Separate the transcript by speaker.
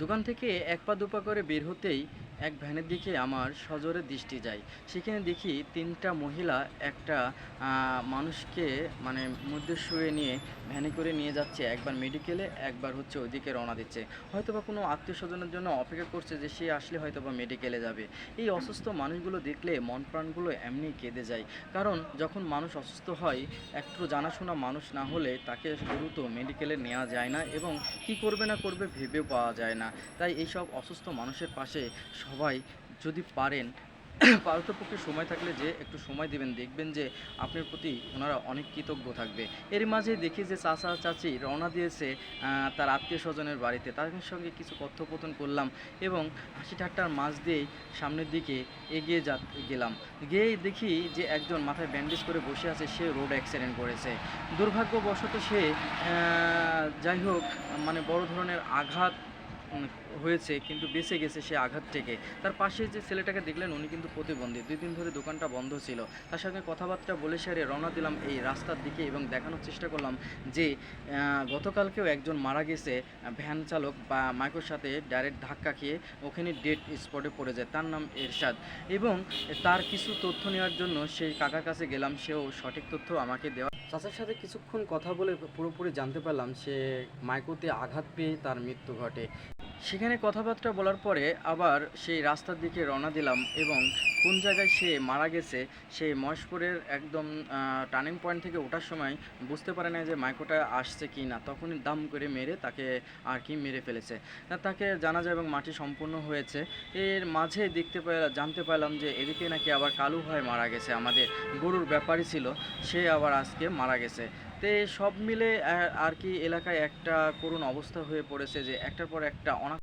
Speaker 1: দোকান থেকে এক পা দুপা করে বের হতেই এক ভ্যানের দিকে আমার সজোরে দৃষ্টি যায়। সেখানে দেখি তিনটা মহিলা একটা মানুষকে মানে মধ্যে শুয়ে নিয়ে ভ্যানে করে নিয়ে যাচ্ছে। একবার মেডিকেলে একবার হচ্ছে ওইদিকে রওনা দিচ্ছে। হয়তো বা কোনো আত্মীয় স্বজনের জন্য অপেক্ষা করছে যে সে আসলে হয়তো বা মেডিকেলে যাবে। এই অসুস্থ মানুষগুলো দেখলে মন প্রাণগুলো এমনি কেঁদে যায়। কারণ যখন মানুষ অসুস্থ হয়, একটু জানাশোনা মানুষ না হলে তাকে দ্রুত মেডিকেলে নেওয়া যায় না এবং কি করবে না করবে ভেবে পাওয়া যায় না। তাই এইসব অসুস্থ মানুষের পাশে সবাই যদি পারেন পারতপক্ষে সময় থাকলে যে একটু সময় দিবেন, দেখবেন যে আপনার প্রতি ওনারা অনেক কৃতজ্ঞ থাকবে। এর মাঝে দেখি যে চাচা, চাচি রওনা দিয়েছে তার আত্মীয় স্বজনের বাড়িতে। তাদের সঙ্গে কিছু কথোপকথন করলাম এবং হাসি ঠাট্টার মাঝ দিয়েই সামনের দিকে এগিয়ে যা গেলাম। গিয়েই দেখি যে একজন মাথায় ব্যান্ডেজ করে বসে আছে, সে রোড অ্যাক্সিডেন্ট করেছে। দুর্ভাগ্যবশত সে যাই হোক মানে বড় ধরনের আঘাত হয়েছে, কিন্তু বেঁচে গেছে সে আঘাত থেকে। তার পাশে যে ছেলেটাকে দেখলেন, উনি কিন্তু প্রতিবন্ধী। দুই দিন ধরে দোকানটা বন্ধ ছিল। তার সঙ্গে কথাবার্তা বলে সেরে রওনা দিলাম এই রাস্তার দিকে এবং দেখানোর চেষ্টা করলাম যে গতকালকেও একজন মারা গেছে ভ্যান চালক বা মাইকোর সাথে ডাইরেক্ট ধাক্কা খেয়ে ওখানে ডেট স্পটে পড়ে যায় তার নাম এরশাদ। এবং তার কিছু তথ্য নেওয়ার জন্য সেই কাকার কাছে গেলাম, সেও সঠিক তথ্য আমাকে দেওয়া চাচার সাথে কিছুক্ষণ কথা বলে পুরোপুরি জানতে পারলাম সে মাইকোতে আঘাত পেয়ে তার মৃত্যু ঘটে। সেখানে কথাবার্তা বলার পরে আবার সেই রাস্তার দিকে রওনা দিলাম এবং কোন জায়গায় সে মারা গেছে সেই মহেশপুরের একদম টার্নিং পয়েন্ট থেকে ওঠার সময় বুঝতে পারে না যে মাইকোটা আসছে কি না। তখনই দাম করে মেরে তাকে আর কি মেরে ফেলেছে। তাকে জানা যায় এবং মাটি সম্পূর্ণ হয়েছে। এর মাঝে দেখতে পাই জানতে পারলাম যে এদিকে নাকি আবার কালু ভাই মারা গেছে। আমাদের গরুর ব্যাপারই ছিল, সে আবার আজকে মারা গেছে। তে সব মিলে আর কি এলাকায় একটা করুণ অবস্থা হয়ে পড়েছে যে একটার পর একটা অনা